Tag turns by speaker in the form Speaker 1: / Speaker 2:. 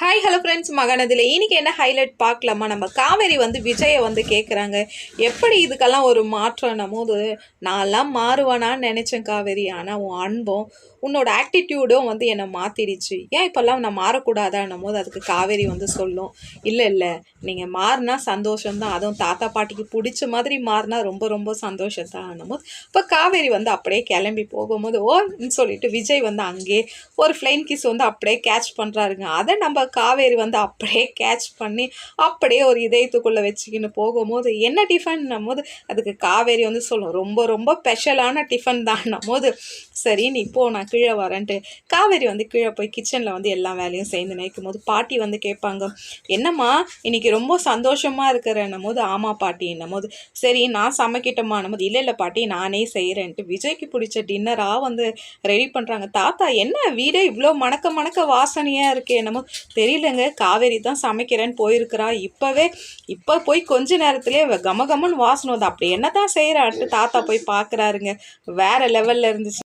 Speaker 1: Hi hello friends மகனதில். இன்னைக்கு என்ன highlight பார்க்கலாமா? நம்ம காவேரி வந்து விஜயை வந்து கேட்குறாங்க எப்படி இதுக்கெல்லாம் ஒரு மாற்றம்? போது நான்லாம் மாறுவானான்னு நினச்சேன் காவேரி. ஆனால் உன் அன்பும் உன்னோட ஆக்டிடியூடும் வந்து என்னை மாற்றிடுச்சு ஏன் இப்போல்லாம் நான் மாறக்கூடாதான்னும் போது அதுக்கு காவேரி வந்து சொல்லும். இல்லை இல்லை. நீங்கள் மாறினா சந்தோஷம்தான். அதுவும் தாத்தா பாட்டிக்கு பிடிச்ச மாதிரி மாறினா ரொம்ப ரொம்ப சந்தோஷத்தான் போது இப்போ காவேரி வந்து அப்படியே கிளம்பி போகும்போது ஓன்னு சொல்லிட்டு விஜய் வந்து அங்கேயே ஒரு ஃப்ளைன் கிஸ் வந்து அப்படியே கேட்ச் பண்ணுறாருங்க அதை நம்ம காவேரி வந்து அப்படியே கேட்ச் பண்ணி அப்படியே ஒரு இதயத்துக்குள்ளே வச்சுக்கின்னு போகும்போது என்ன டிஃபன்னும் போது அதுக்கு காவேரி வந்து சொல்லும். ரொம்ப ரொம்ப ஸ்பெஷலான டிஃபன் தான் போது சரி நீ போ நான் கீழே வரேன்ட்டு காவேரி வந்து கீழே போய் கிச்சனில் வந்து எல்லா வேலையும் சேர்ந்து நினைக்கும் போது பாட்டி வந்து கேட்பாங்க என்னம்மா இன்னைக்கு ரொம்ப சந்தோஷமாக இருக்கிறேன்னும் போது ஆமா பாட்டின்னும் போது சரி நான் சமைக்கிட்டோமான்னும் போது இல்லை இல்லை பாட்டி நானே செய்கிறேன்ட்டு விஜய்க்கு பிடிச்ச டின்னராக வந்து ரெடி பண்ணுறாங்க தாத்தா என்ன வீடே இவ்வளோ மணக்க மணக்க வாசனையாக இருக்கே என்னமோ தெரியலங்க. காவேரி தான் சமைக்கிறேன்னு போயிருக்கிறா. இப்போவே இப்போ போய் கொஞ்ச நேரத்துலேயே கம கமன்னு வாசனை அப்படி என்ன தான் செய்கிறான்ட்டு தாத்தா போய் பார்க்குறாருங்க வேற லெவலில் இருந்துச்சு.